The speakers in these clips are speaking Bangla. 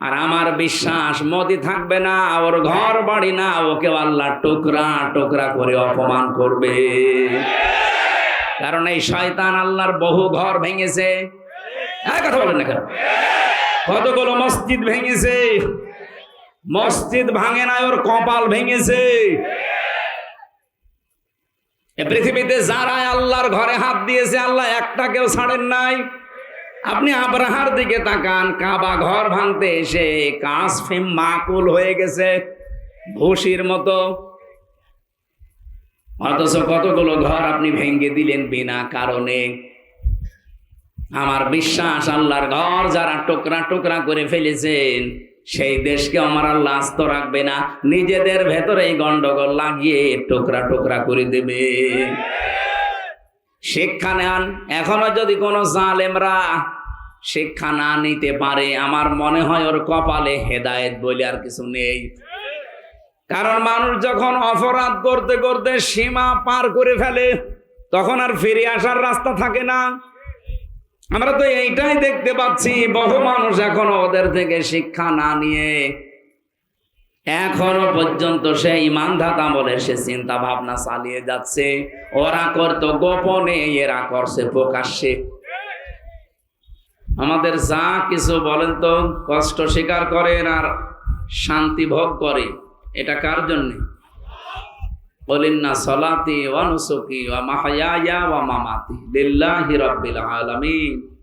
আর আমার বিশ্বাস মতি থাকবে না, ওর ঘর বাড়ি না, ওকে আল্লাহ টুকরা টুকরা করে অপমান করবে। কারণ এই শয়তান আল্লাহর বহু ঘর ভেঙেছে। হ্যাঁ কথা বলেন না কেন? কতগুলো মসজিদ ভেঙেছে? মসজিদ ভাঙে না ওর কপাল ভেঙেছে। পৃথিবীতে যারা আল্লাহর ঘরে হাত দিয়েছে, আল্লাহ একটা কেউ ছাড়েন নাই। আপনি আব্রাহার দিকে তাকান, কাবা ঘর ভাঙতে এসে কাঁচ ফিম মাকুল হয়ে গেছে, ভুসির মতো। অথচ কতগুলো ঘর আপনি ভেঙে দিলেন বিনা কারণে। আমার বিশ্বাস, আল্লাহর ঘর যারা টুকরা টুকরা করে ফেলেছেন, সেই দেশকে আমার আল্লাহ আস্ত রাখবে না। নিজেদের ভেতরে গন্ডগোল লাগিয়ে টুকরা টুকরা করে দেবে। শিক্ষা নেন। এখনও যদি কোনো জালেমরা শিক্ষা না নিতে পারে, আমার মনে হয় ওর কপালে হেদায়েত বলে আর কিছু নেই। কারণ মানুষ যখন অপরাধ করতে করতে সীমা পার করে ফেলে, তখন আর ফিরে আসার রাস্তা থাকে না। আমরা তো এইটাই দেখতে পাচ্ছি, বহু মানুষ এখনও ওদের থেকে শিক্ষা না নিয়ে এখনও পর্যন্ত সেই ইমানধাত আমলে সে চিন্তা ভাবনা চালিয়ে যাচ্ছে। ওরা করতো গোপনে, এরা করছে প্রকাশ্যে। আমাদের যা কিছু বলেন তো, কষ্ট স্বীকার করেন আর শান্তি ভোগ করে। এটা কার জন্যে? বলেন না, সলাতি অনুসুকি মাহায়া মামাতি। লিল্লাহি রাব্বিল আলামিন।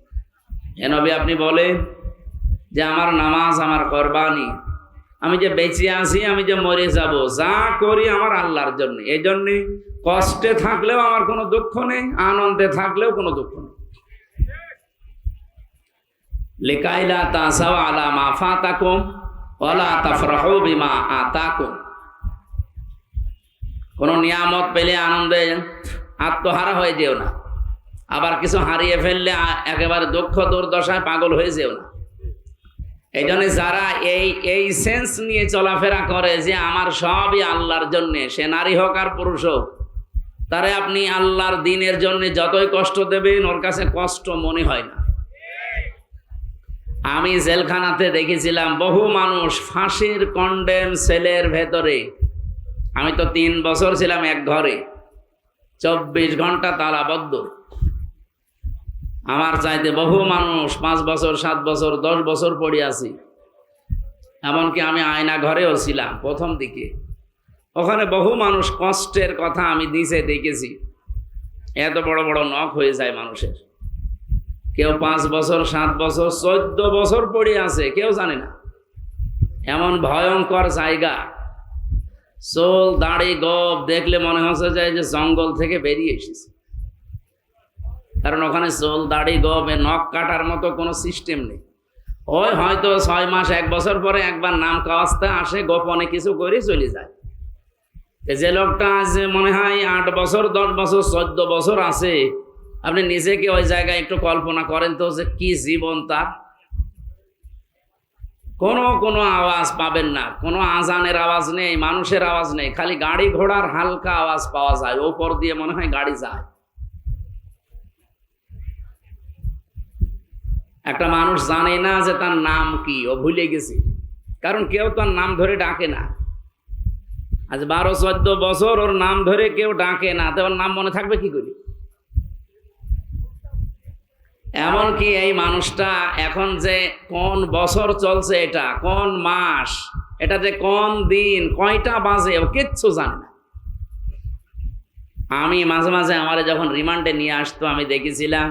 এ নবী আপনি বলেন যে, আমার নামাজ, আমার কোরবানি আমি যে বেঁচে আছি, আমি যে মরে যাব, যা করি আমার আল্লাহর জন্য। এই জন্যে কষ্টে থাকলেও আমার কোনো দুঃখ নেই, আনন্দে থাকলেও কোনো দুঃখ নেই। লিকাইলা তাসাও আলা মা বিমা কোনো নিয়ামত পেলে আনন্দে আত্মহারা হয়ে যেও না। আবার কিছু হারিয়ে ফেললে একেবারে দুঃখ দুর্দশায় পাগল হয়ে যেও না। এই জন্য যারা এই এই সেন্স নিয়ে চলাফেরা করে যে আমার সবই আল্লাহর জন্যে, সে নারী হোক আর পুরুষ হোক, তারে আপনি আল্লাহর দিনের জন্য যতই কষ্ট দেবেন, ওর কাছে কষ্ট মনে হয় না। আমি জেলখানাতে দেখেছিলাম বহু মানুষ ফাঁসির কন্ডেম সেলের ভেতরে। আমি তো তিন বছর ছিলাম এক ঘরে, চব্বিশ ঘণ্টা তালাবদ্ধ। আমার চাইতে বহু মানুষ পাঁচ বছর, সাত বছর, দশ বছর পড়ে আছি। এমনকি আমি আয়না ঘরেও ছিলাম প্রথম দিকে। ওখানে বহু মানুষ কষ্টের কথা আমি দিছে দেখেছি। এত বড় বড় নখ হয়ে যায় মানুষের। কেউ পাঁচ বছর, সাত বছর, চোদ্দ বছর পড়ে আছে, কেউ জানে না। এমন ভয়ঙ্কর জায়গা। চোল, দাড়ি গপ দেখলে মনে হচ্ছে যে জঙ্গল থেকে বেরিয়ে এসেছে। কারণ ওখানে চোল, দাড়ি এ নখ কাটার মতো কোনো সিস্টেম নেই। ওই হয়তো ছয় মাস, এক বছর পরে একবার নাম কাওয়াজতে আসে, গোপনে কিছু করে চলে যায়। যে লোকটা আজ মনে হয় আট বছর, দশ বছর, চোদ্দ বছর আছে, আপনি নিজেকে ওই জায়গায় একটু কল্পনা করেন তো যে কি জীবন তার। কোনো কোনো আওয়াজ পাবেন না, কোনো আজানের আওয়াজ নেই, মানুষের আওয়াজ নেই, খালি গাড়ি ঘোড়ার হালকা আওয়াজ পাওয়া যায়, ওপর দিয়ে মনে হয় গাড়ি যায়। একটা মানুষ জানে না যে তার নাম কি, ও ভুলে গেছে। কারণ কেউ তার নাম ধরে ডাকে না। আজ বারো, চোদ্দ বছর ওর নাম ধরে কেউ ডাকে না, তো ওর নাম মনে থাকবে কি করে? এমনকি এই মানুষটা এখন যে কোন বছর চলছে এটা, কোন মাস, এটা যে কোন দিন, কয়টা বাজে, ও কিচ্ছু জানে না। আমি মাঝে মাঝে আমার যখন রিমান্ডে নিয়ে আসতো, আমি দেখেছিলাম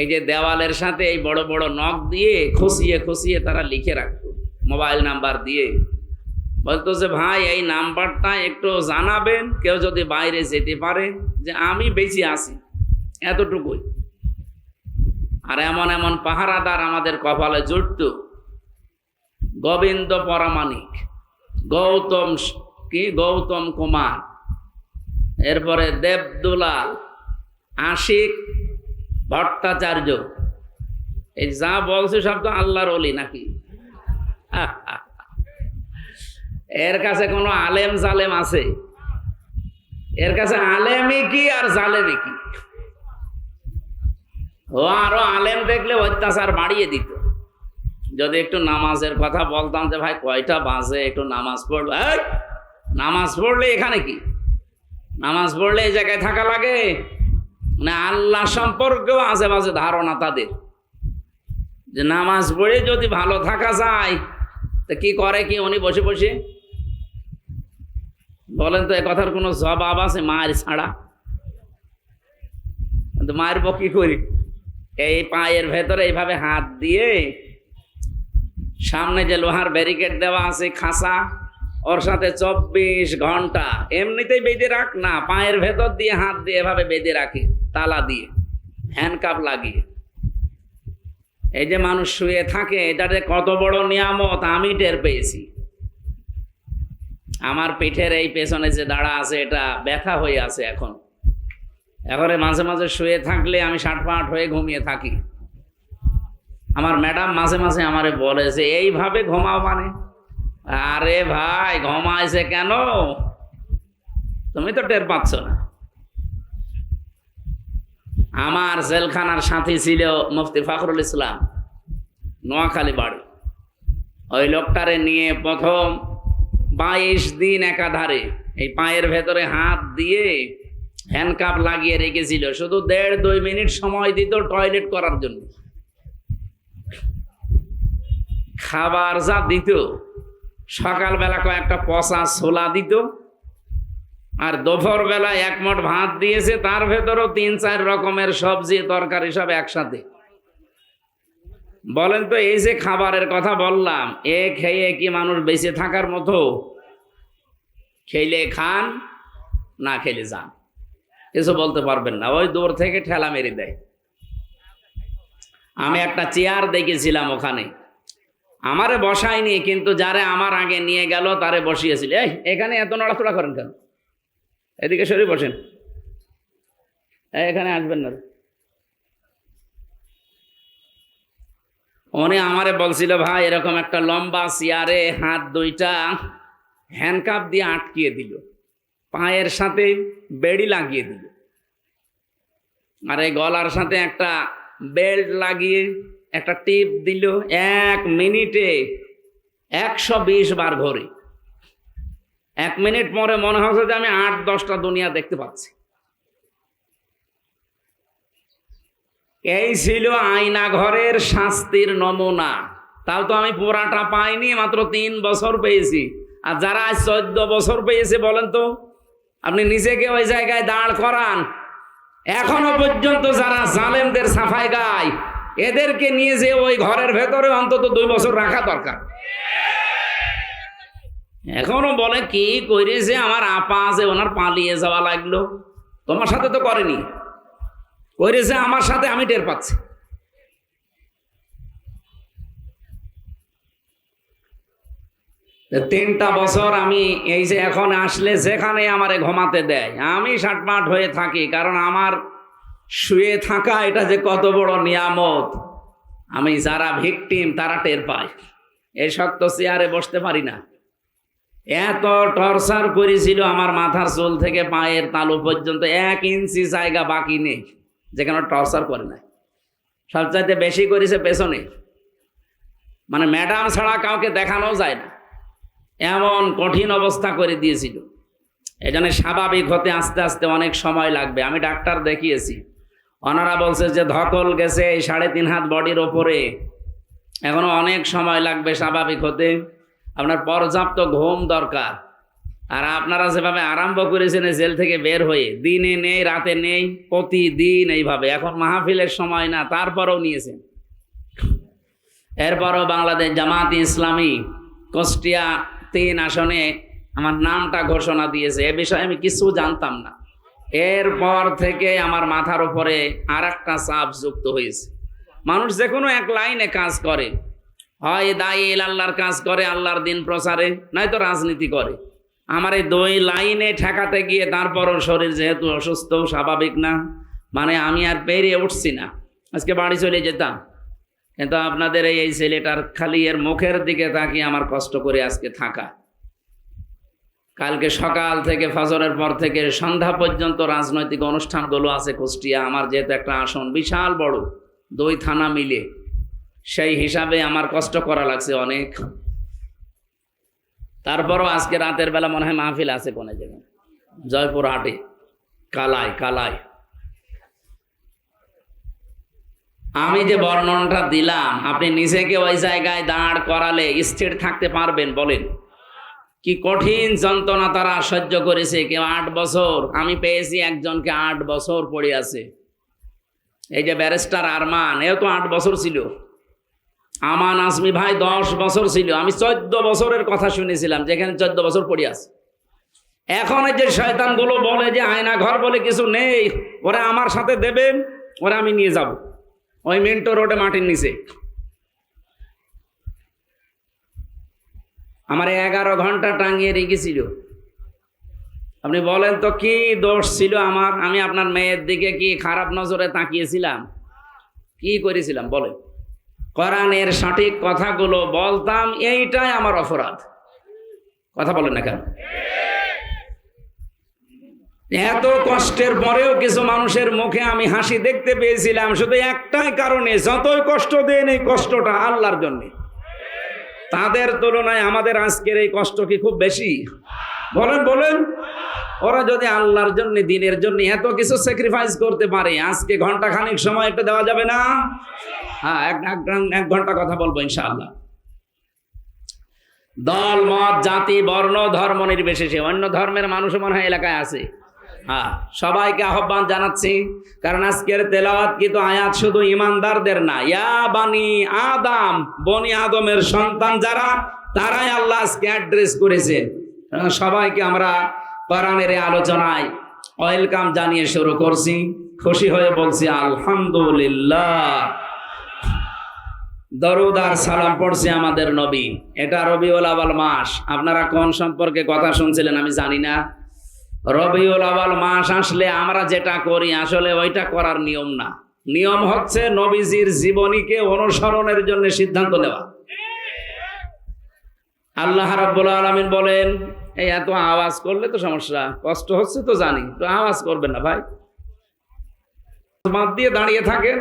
এই যে দেওয়ালের সাথে এই বড় বড় নখ দিয়ে খুশিয়ে খুশিয়ে তারা লিখে রাখতো, মোবাইল নাম্বার দিয়ে। বলতো যে, ভাই, এই নাম্বারটা একটু জানাবেন, কেউ যদি বাইরে যেতে পারে যে আমি বেঁচে আছি, এতটুকুই। আর এমন এমন পাহারাদার আমাদের কপালে জুটত। গোবিন্দ পরামানিক গৌতম কি? গৌতম কুমার, এরপরে দেবদুলাল, আশিক ভট্টাচার্য। এই যা বলছে সব তো আল্লাহর অলি নাকি? এর কাছে কোনো আলেম জালেম আছে? এর কাছে আলেমই কি আর জালেমই কি? ও আরও আলেম দেখলে অত্যাচার বাড়িয়ে দিত। যদি একটু নামাজের কথা বলতাম যে ভাই কয়টা বাজে, একটু নামাজ পড়ব। নামাজ পড়লে এখানে কি? নামাজ পড়লে এই জায়গায় থাকা লাগে? মানে আল্লাহ সম্পর্কেও আজে বাজে ধারণা তাদের। যে নামাজ পড়ে যদি ভালো থাকা যায়, তা কি করে কি উনি বসে বসে? বলেন তো, এ কথার কোনো জবাব আছে মায়ের ছাড়া? কিন্তু মায়ের কি করি? এই পায়ের ভেতরে এইভাবে হাত দিয়ে সামনে যে লোহার ব্যারিকেড দেওয়া আছে খাসা ওর সাথে চব্বিশ ঘণ্টা এমনিতেই বেঁধে রাখ না, পায়ের ভেতর দিয়ে হাত দিয়ে এভাবে বেঁধে রাখে। তালা দিয়ে হ্যান্ডকাপ লাগিয়ে। এই যে মানুষ শুয়ে থাকে, এটা যে কত বড় নিয়ামত, আমি টের পেয়েছি। আমার পিঠের এই পেছনে যে দাঁড়া আছে, এটা ব্যথা হয়ে আছে এখন। এবারে মাঝে মাঝে শুয়ে থাকলে আমি ষাট পাট হয়ে ঘুমিয়ে থাকি। আমার ম্যাডাম মাঝে মাঝে আমারে বলে যে, এইভাবে ঘুমাও মানে? আরে ভাই, ঘুমাইছে কেন? তুমি তো টের পাচ্ছ না। আমার জেলখানার সাথী ছিল মুফতি ফখরুল ইসলাম, নোয়াখালী বাড়ি। ওই লোকটারে নিয়ে প্রথম বাইশ দিন একাধারে এই পায়ের ভেতরে হাত দিয়ে হ্যান্ডকাপ লাগিয়ে রেখেছিল, শুধু দেড় দুই মিনিট সময় দিত টয়লেট করার জন্য। খাবার যা দিত, সকালবেলা কয়েকটা পচা ছোলা দিত আর দুপুর বেলা এক মোট ভাত দিয়েছে, তার ভেতরও তিন চার রকমের সবজি, তরকারি সব একসাথে। বলেন তো, এই যে খাবারের কথা বললাম, এ খেয়ে কি মানুষ বেঁচে থাকার মতো? খেলে খান, না খেলে যান। কিছু বলতে পারবেন না, ওই দূর থেকে ঠেলা মেরে দেয়। আমি একটা চেয়ার দেখেছিলাম ওখানে। আমারে বসায়নি, কিন্তু যারে আমার আগে নিয়ে গেল, তারে বসিয়েছিল। এই, এখানে এত নড়াচড়া করেন কেন? এদিকে সরে বসেন। এখানে আসবেন না। উনি আমারে বলছিল, ভাই, এরকম একটা লম্বা চেয়ারে হাত দুইটা হ্যান্ডকাপ দিয়ে আটকিয়ে দিল। পায়ের সাথে বেড়ি লাগিয়ে দিল। আর এই গলার সাথে একটা বেল্ট লাগিয়ে একটা টিপ দিল, এক মিনিটে একশো বিশ বার ঘরে এক মিনিট পরে মনে হচ্ছে যে আমি আট, দশটা দুনিয়া দেখতে পাচ্ছি। এই ছিল আয়না ঘরের শাস্তির নমুনা। তাও তো আমি পুরাটা পাইনি, মাত্র তিন বছর পেয়েছি। আর যারা আজ চোদ্দ বছর পেয়েছে বলেন তো, আপনি নিজেকে ওই জায়গায় দাঁড় করান। এখনও পর্যন্ত যারা জালেমদের সাফাই গায়, এদেরকে নিয়ে যে ওই ঘরের ভেতরে অন্তত দুই বছর রাখা দরকার। এখনও বলে কি করেছে আমার আপা আছে, ওনার পালিয়ে যাওয়া লাগল। তোমার সাথে তো করেনি। করেছে আমার সাথে আমি টের পাচ্ছি। তিনটা বছর আমি এই যে এখন আসলে যেখানে আমারে ঘুমাতে দেয়, আমি সাটমাট হয়ে থাকি, কারণ আমার শুয়ে থাকা এটা যে কত বড় নিয়ামত। আমি যারা ভিকটিম, তারা টের পায়। এই শক্ত চেয়ারে বসতে পারি না। এত টর্চার করেছিল আমার মাথার চুল থেকে পায়ের তালু পর্যন্ত, এক ইঞ্চি জায়গা বাকি নেই, যেখানে টর্চার করে নাই। সবচাইতে বেশি করেছে পেছনে। মানে ম্যাডাম ছাড়া কাউকে দেখানো যায় না। এমন কঠিন অবস্থা করে দিয়েছিল। এই স্বাভাবিক হতে আস্তে আস্তে অনেক সময় লাগবে। আমি ডাক্তার দেখিয়েছি। ওনারা বলছে যে ধকল গেছে এই সাড়ে তিন হাত বডির ওপরে। এখনও অনেক সময় লাগবে স্বাভাবিক হতে। আপনার পর্যাপ্ত ঘুম দরকার। আর আপনারা যেভাবে আরম্ভ করেছেন জেল থেকে বের হয়ে, দিনে নেই, রাতে নেই, প্রতিদিন এইভাবে। এখন মাহফিলের সময় না, তারপরেও নিয়েছেন। এরপরও বাংলাদেশ জামাত ইসলামী কুষ্টিয়া তিন আসনে আমার নামটা ঘোষণা দিয়েছে। এ বিষয়ে আমি কিছু জানতাম না। এরপর থেকে আমার মাথার উপরে আর একটা চাপ যুক্ত হয়েছে। মানুষ যে কোনো এক লাইনে কাজ করে। হয় দায়ী আল্লাহর কাজ করে, আল্লাহর দিন প্রচারে, নয়তো রাজনীতি করে। আমার এই দুই লাইনে ঠেকাতে গিয়ে তারপরও শরীর যেহেতু অসুস্থ, স্বাভাবিক না মানে আমি আর পেরিয়ে উঠছি না। আজকে বাড়ি চলে যেতাম। কিন্তু আপনাদের এই এই ছেলেটার খালি এর মুখের দিকে তাকিয়ে আমার কষ্ট করে আজকে থাকা। কালকে সকাল থেকে ফজরের পর থেকে সন্ধ্যা পর্যন্ত রাজনৈতিক অনুষ্ঠানগুলো আছে কুষ্টিয়া। আমার যেহেতু একটা আসন বিশাল বড়, দুই থানা মিলে। সেই হিসাবে আমার কষ্ট করা লাগছে অনেক। তারপরও আজকে রাতের বেলা মনে হয় মাহফিল আছে কোনে জায়গায় জয়পুর হাটে। কালাই কালাই। আমি যে বর্ণনাটা দিলাম, আপনি নিজেকে ওই জায়গায় দাঁড় করালে স্থির থাকতে পারবেন, বলেন। কি কঠিন যন্ত্রণা তারা সহ্য করেছে। কেউ আট বছর, আমি পেয়েছি একজনকে আট বছর পড়ে আছে। এই যে ব্যারিস্টার আরমান, এও তো আট বছর ছিল। আমান আজমি ভাই দশ বছর ছিল। আমি চোদ্দ বছরের কথা শুনেছিলাম, যেখানে চোদ্দ বছর পড়ে আছে। এখন যে শয়তানগুলো বলে যে আয়না ঘর বলে কিছু নেই, ওরা আমার সাথে দেবেন ওরা আমি নিয়ে যাব। ওই মিন্টো রোডে মাটির নিচে। আমার এগারো ঘণ্টা টাঙিয়ে রেখেছিল আপনি বলেন তো, কি দোষ ছিল আমার? আমি আপনার মেয়ের দিকে কি খারাপ নজরে তাকিয়েছিলাম? কি করেছিলাম? বলেন। কোরআনের সঠিক কথাগুলো বলতাম, এইটাই আমার অপরাধ। কথা বলেন না কেন? এত কষ্টের পরেও কিছু মানুষের মুখে আমি হাসি দেখতে পেয়েছিলাম, শুধু একটাই কারণে, যতই কষ্ট দেন এই কষ্টটা আল্লাহর জন্য। তাদের তুলনায় আমাদের আজকের এই কষ্ট কি খুব বেশি? বলেন বলেন। ওরা যদি আল্লাহর জন্য দিনের জন্য এত কিছু স্যাক্রিফাইস করতে পারে আজকে ঘণ্টা খানিক সময় একটা দেওয়া যাবে না? হ্যাঁ এক ঘণ্টা কথা বলব ইনশাআল্লাহ। দল মত জাতি বর্ণ ধর্ম নির্বিশেষে অন্য ধর্মের মানুষ মনে হয় এলাকায় আছে। হ্যাঁ সবাইকে আহ্বান জানাচ্ছি কারণ আজকের তেলাওয়াত কিন্তু আয়াত শুধু ইমানদারদের না। ইয়া বানি আদম বনি আদমের সন্তান যারা তারাই আল্লাহ আজকে অ্যাড্রেস করেছেন আহ, সবাইকে আমরা কোরআনের আলোচনায় ওয়েলকাম জানিয়ে শুরু করছি। খুশি হয়ে বলছি, আলহামদুলিল্লাহ। দরুদ আর সালাম পড়ছে আমাদের নবী। এটা রবিউল আওয়াল মাস। আপনারা কোন সম্পর্কে কথা শুনছিলেন আমি জানি না। রবিউল আওয়াল মাস আসলে আমরা যেটা করি, আসলে ওইটা করার নিয়ম না। নিয়ম হচ্ছে নবীজির জীবনীকে অনুসরণের জন্য সিদ্ধান্ত নেওয়া। আল্লাহ রাব্বুল আলামিন বলেন, এই এত আওয়াজ করলে তো সমস্যা, কষ্ট হচ্ছে তো জানি তো আওয়াজ করবেন না ভাই। বাদ দিয়ে দাঁড়িয়ে থাকেন।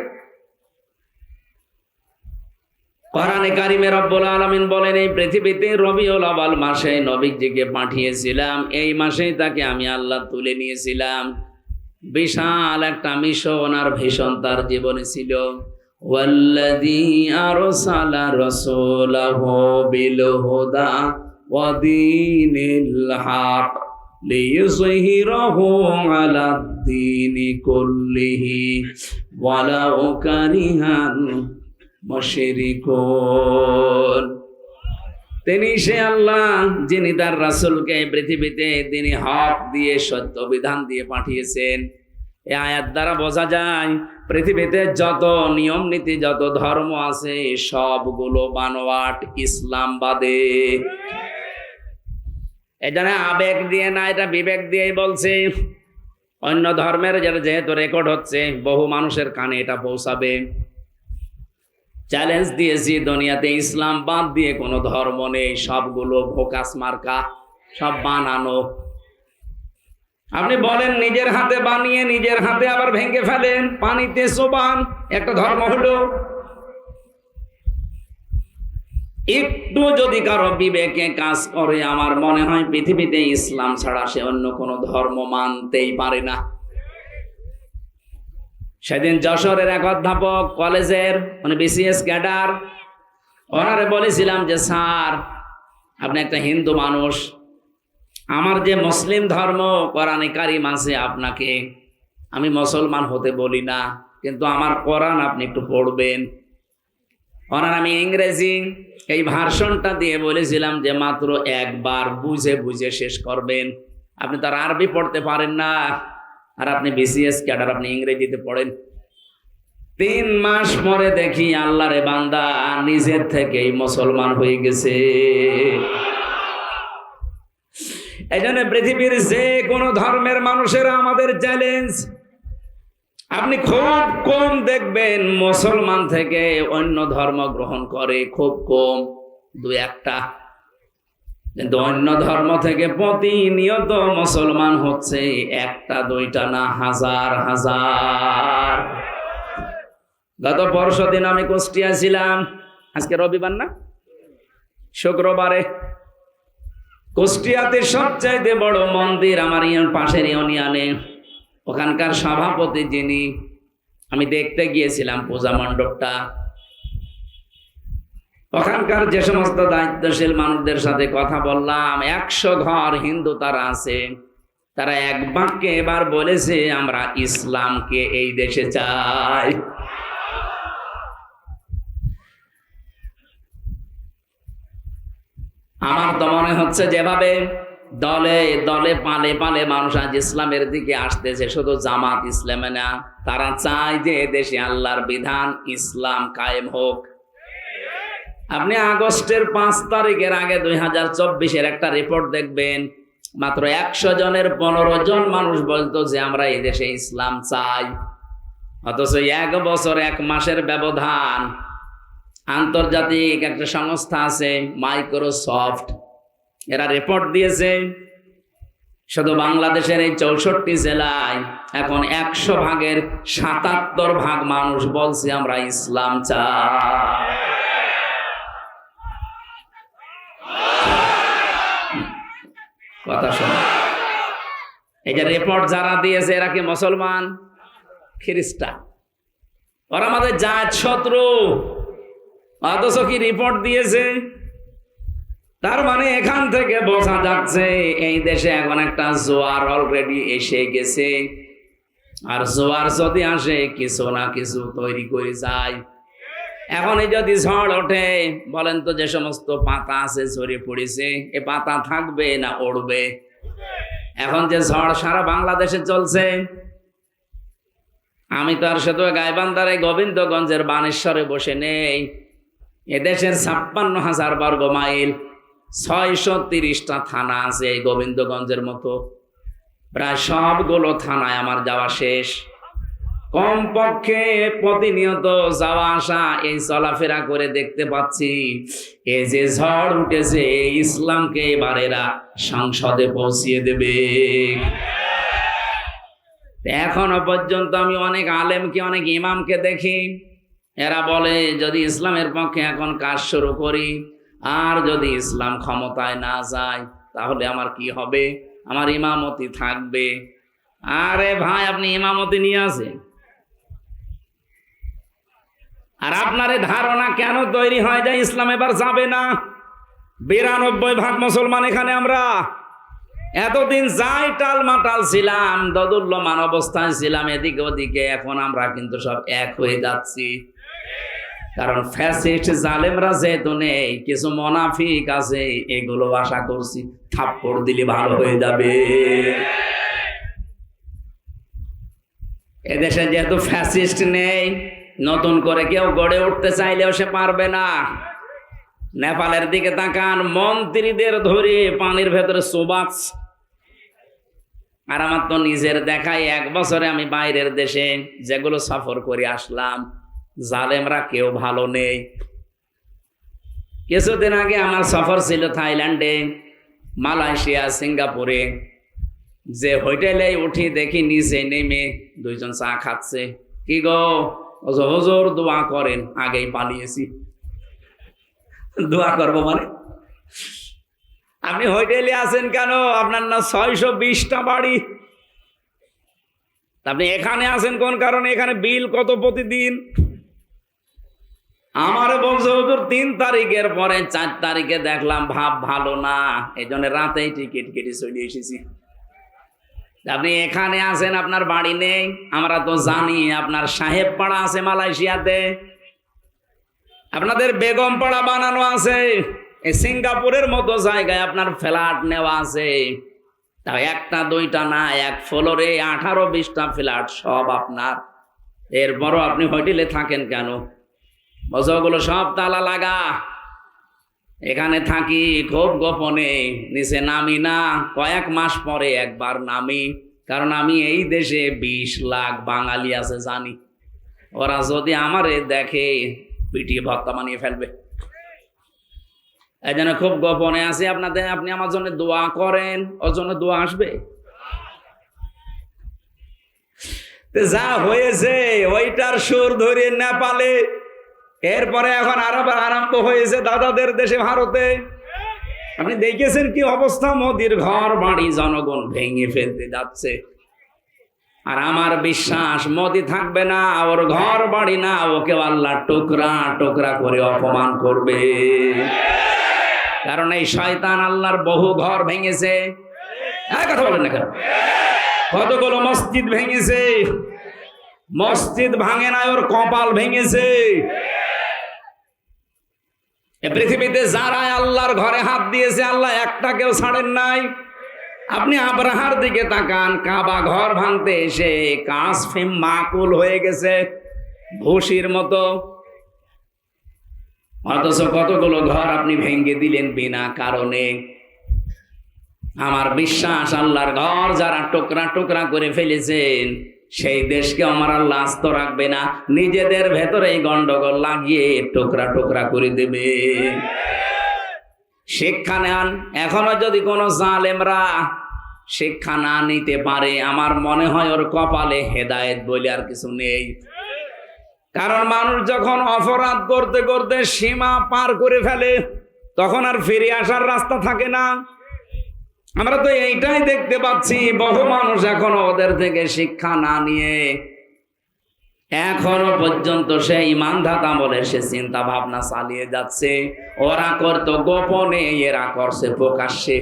কোরআনে কারিমে রব্বুল আলামিন বলেন, এই পৃথিবীতে রবিউল আওয়াল মাসে নবীজিকে পাঠিয়েছিলাম, এই মাসেই তাকে আমি আল্লাহ তুলে নিয়েছিলাম। বিশাল একটা মিশন আর ভীষণ তার জীবনে ছিল। রাসূলাহু বিল হুদা ওয়া দীনিল হক লিইয়ুযহিরাহু আলাদ দীনি কুল্লিহি ওয়ালাউ কারিহাল মুশরিকুন তিনি সে আল্লাহ, যিনি তার রাসূলকে পৃথিবীতে তিনি হক দিয়ে, সত্য বিধান দিয়ে পাঠিয়েছেন। এই আয়াত দ্বারা বোঝা যায়, পৃথিবীতে যত নিয়ম নীতি, যত ধর্ম আছে, সবগুলো বানোয়াট ইসলাম বাদে। এখানে আবেগ দিয়ে না, এটা বিবেক দিয়েই বলছে। অন্য ধর্মের যেটা যেহেতু রেকর্ড হচ্ছে, বহু মানুষের কানে এটা পৌঁছাবে। চ্যালেঞ্জ দিয়েছি, দুনিয়াতে ইসলাম বাদ দিয়ে কোনো ধর্ম নেই, সবগুলো ভোকাস মার্কা, সব বানানো। আপনি বলেন নিজের হাতে বানিয়ে নিজের হাতে আবার ভেঙে ফেলেন। পানিতে সোবান একটা ধর্ম হলো। একটু যদি কারও বিবেকে কাজ করে আমার মনে হয় পৃথিবীতে ইসলাম ছাড়া সে অন্য কোনো ধর্ম মানতেই পারে না। সেদিন যশোরের এক অধ্যাপক কলেজের মানে বিসিএস ক্যাডার ওনারে বলেছিলাম যে স্যার আপনি একটা হিন্দু মানুষ আমার যে মুসলিম ধর্ম, কোরআনে কারিম আছে আপনাকে, আমি মুসলমান হতে বলি না, কিন্তু আমার কোরআন আপনি একটু পড়বেন। ওনার আমি ইংরেজি, এই ভার্সনটা দিয়ে বলেছিলাম যে মাত্র একবার বুঝে বুঝে শেষ করবেন। আপনি তার আরবি পড়তে পারেন না, আর আপনি বিসিএস ক্যাডার, আপনি ইংরেজিতে পড়েন। তিন মাস পরে দেখি আল্লাহ রে বান্দা নিজের থেকেই মুসলমান হয়ে গেছে। এই জন্য পৃথিবীর যে কোনো ধর্মের মানুষেরা আমাদের চ্যালেঞ্জ আপনি খুব কম দেখবেন মুসলমান থেকে অন্য ধর্ম গ্রহণ করে খুব কম, দু একটা। কিন্তু অন্য ধর্ম থেকে প্রতিনিয়ত মুসলমান হচ্ছে একটা, দুইটা না, হাজার হাজার। গত পরশু দিন আমি কুষ্টিয়া ছিলাম, আজকে রবিবার না? শুক্রবারে। কুষ্টিয়াতে সবচাইতে বড় মন্দির আমার পাশের ইউনিয়নে। ওখানকার সভাপতি যিনি, আমি দেখতে গিয়েছিলাম পূজা মণ্ডপটা। ওখানকার যে সমস্ত দায়িত্বশীল মানুষদের সাথে কথা বললাম, একশো ঘর হিন্দু তারা আছে। তারা এক বাক্যে এবার বলেছে, আমরা ইসলামকে এই দেশে চাই। আমার তো মনে হচ্ছে যেভাবে দলে দলে পালে পালে মানুষ আজ ইসলামের দিকে আসতেছে, শুধু জামাত ইসলামে না, তারা চায় যে দেশে আল্লাহর বিধান ইসলাম কায়েম হোক। আপনি আগস্টের পাঁচ তারিখের আগে দুই হাজার চব্বিশের একটা রিপোর্ট দেখবেন, মাত্র একশো জনের পনেরো জন মানুষ বলতো যে আমরা এই দেশে ইসলাম চাই। অথচ এক বছর, এক মাসের ব্যবধান আন্তর্জাতিক একটা সংস্থা আছে মাইক্রোসফট এরা রিপোর্ট দিয়েছে, শুধু বাংলাদেশের এই চৌষট্টি জেলায় এখন একশো ভাগের সাতাত্তর ভাগ মানুষ বলছে আমরা ইসলাম কথা শোনো। এই যে রিপোর্ট যারা দিয়েছে, এরা কি মুসলমান? খ্রিস্টান। ওরা আমাদের জাত শত্রু। অথচ কি রিপোর্ট দিয়েছে? তার মানে এখান থেকে বোঝা যাচ্ছে এই দেশে এখন একটা জোয়ার অলরেডি এসে গেছে। আর জোয়ার যদি আসে, কিছু না কিছু তৈরি করে যায়। এখন এই যদি ঝড় ওঠে, বলেন তো যে সমস্ত পাতা আছে, ঝরে পড়েছে, এ পাতা থাকবে না উড়বে? এখন যে ঝড় সারা বাংলাদেশে চলছে, আমি তো আর শুধু গাইবান্ধার এই গোবিন্দগঞ্জের বানেশ্বরে বসে নেই। এদেশের ছাপ্পান্ন হাজার বর্গ মাইল ছয়শো তিরিশটা থানা আছে এই গোবিন্দগঞ্জের মতো। প্রায় সবগুলো থানায় আমার যাওয়া শেষ। কমপক্ষে প্রতিনিয়ত যাওয়া আসা, এই চলাফেরা করে দেখতে পাচ্ছি এই যে ঝড় উঠেছে, এই ইসলামকে এবার এরা সংসদে পৌঁছিয়ে দেবে। এখনও পর্যন্ত আমি অনেক আলেমকে, অনেক ইমামকে দেখি। এরা বলে, যদি ইসলামের পক্ষে এখন কাজ শুরু করি, আর যদি ইসলাম ক্ষমতায় না যায়, তাহলে আমার কি হবে? আমার ইমামতি থাকবে। আরে ভাই, আপনি ইমামতি নিয়ে আসেন। আর আপনার ধারণা কেন তৈরি হয় যে ইসলাম এবার যাবে না? বিরানব্বই ভাগ মুসলমান এখানে আমরা। এতদিন যাই টাল মাটাল ছিলাম, দদুল্যমান অবস্থায় ছিলাম, এদিকে ওদিকে, এখন আমরা কিন্তু সব এক হয়ে যাচ্ছি। কারণ ফ্যাসিস্ট জালেমরা যেহেতু নেই, কিছু মনাফিক আছে, এগুলো আশা করছি থাপ্পড় দিলে ভালো হয়ে যাবে। এদেশে যেহেতু ফ্যাসিস্ট নেই, নতুন করে কেউ গড়ে উঠতে চাইলেও সে পারবে না। নেপালের দিকে তাকান, মন্ত্রীদের ধরে পানির ভেতরে সোবাচ আর আমার তো নিজের দেখায়, এক বছরে আমি বাইরের দেশে যেগুলো সফর করে আসলাম জালেমরা কেউ ভালো নেই। কিছুদিন আগে আমার সফর ছিল থাইল্যান্ডে, মালয়েশিয়া, সিঙ্গাপুরে। যে হোটেলে উঠি দেখি নিচে নেমে দুইজন চা খাচ্ছে। কি গো? হজর, দোয়া করেন, আগেই পালিয়েছি। দোয়া করব মানে? আপনি হোটেলে আছেন কেন? আপনার না ছয়শো বিশটা বাড়ি। আপনি এখানে আছেন কোন কারণে? এখানে বিল কত প্রতিদিন? আমার বলছে তিন তারিখের পরে চার তারিখে দেখলাম ভাব ভালো না। এই জন্য রাতেই টিকিট কেটে চলে এসেছি। আপনি এখানে আছেন, আপনার বাড়ি নেই। আমরা তো জানি আপনার সাহেব পাড়া আছে মালয়েশিয়াতে। আপনাদের বেগম পাড়া বানানো আছে। সিঙ্গাপুরের মতো জায়গায় আপনার ফ্ল্যাট নেওয়া আছে। তাও একটা, দুইটা না, এক ফ্লোরে আঠারো বিশটা ফ্ল্যাট সব আপনার। এরপরও আপনি হোটেলে থাকেন কেন? বছরগুলো সব তালা লাগা। এখানে থাকি খুব গোপনে, নিচে নামি না, কয়েক মাস পরে একবার নামি, কারণ আমি এই দেশে বিশ লাখ বাঙালি আছে জানি। ওরা যদি আমারে দেখে পিটিয়ে ভত্তা বানিয়ে ফেলবে। এই জন্য খুব গোপনে আছি আপনাদের, আপনি আমার জন্য দোয়া করেন, ওর জন্য দোয়া আসবে। যা হয়েছে, ওইটার সুর ধরে নেপালে এরপরে এখন আরব আরম্ভ হয়েছে দাদাদের দেশে ভারতে। আপনি দেখেছেন কি অবস্থা? মোদির ঘর, বাড়ি, জনগণ ভেঙে ফেলতে যাচ্ছে। আর আমার বিশ্বাস, মোদি থাকবে না, ওর ঘর, বাড়ি না, ওকে আল্লাহ টুকরা টুকরা করে অপমান করবে। কারণ এই শয়তান আল্লাহর বহু ঘর ভেঙেছে। হ্যাঁ কথা বলেন না কেন? কতগুলো মসজিদ ভেঙেছে? মসজিদ ভাঙে না ওর কপাল ভেঙেছে। পৃথিবীতে যারা আল্লাহর ঘরে হাত দিয়েছে, আল্লাহ একটাকেও ছাড়েন নাই। আপনি আব্রাহার দিকে তাকান, কাবা ঘর ভাঙতে এসে কাঁচ ফেম মাকুল হয়ে গেছে, ভুসির মতো। অথচ কতগুলো ঘর আপনি ভেঙে দিলেন বিনা কারণে। আমার বিশ্বাস, আল্লাহর ঘর যারা টুকরা টুকরা করে ফেলেছেন সেই দেশকে আমার আল্লাহ আস্ত রাখবে না। নিজেদের ভেতরে গন্ডগোল লাগিয়ে টুকরা টুকরা করে দেবে। শিক্ষা নেন, এখনও যদি কোনো জালেমরা শিক্ষা না নিতে পারে, আমার মনে হয় ওর কপালে হেদায়েত বলে আর কিছু নেই। কারণ মানুষ যখন অপরাধ করতে করতে সীমা পার করে ফেলে, তখন আর ফিরে আসার রাস্তা থাকে না। আমরা তো এইটাই দেখতে পাচ্ছি, বহু মানুষ এখনও ওদের থেকে শিক্ষা না নিয়ে এখনও পর্যন্ত সে ইমানধাত আমলের সে চিন্তা ভাবনা চালিয়ে যাচ্ছে। ওরা করতো গোপনে, এরা করছে প্রকাশ্যে।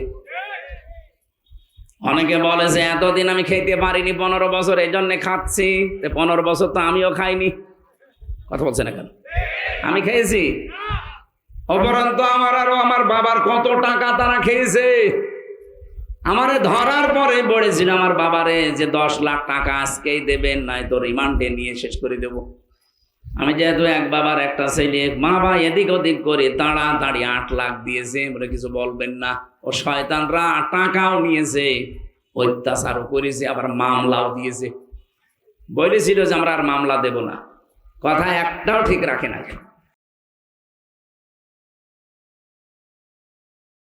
অনেকে বলে যে, এতদিন আমি খেতে পারিনি, পনেরো বছর এই জন্য খাচ্ছি। পনেরো বছর তো আমিও খাইনি। কথা বলছে না কেন আমি খেয়েছি। অপরন্ত আমার, আরও আমার বাবার কত টাকা তারা খেয়েছে। আমারে ধরার পরে বলেছিল আমার বাবারে যে দশ লাখ টাকা আজকেই দেবেন নাই তো রিমান্ডে নিয়ে শেষ করে দেব। আমি যেহেতু এক বাবার, একটা ছেলে, মা বা এদিক ওদিক করে তাড়াতাড়ি আট লাখ দিয়েছে বলে কিছু বলবেন না। ও শয়তানরা টাকাও নিয়েছে, অত্যাচারও করেছে, আবার মামলাও দিয়েছে। বলেছিল যে আমরা আর মামলা দেব না। কথা একটাও ঠিক রাখে না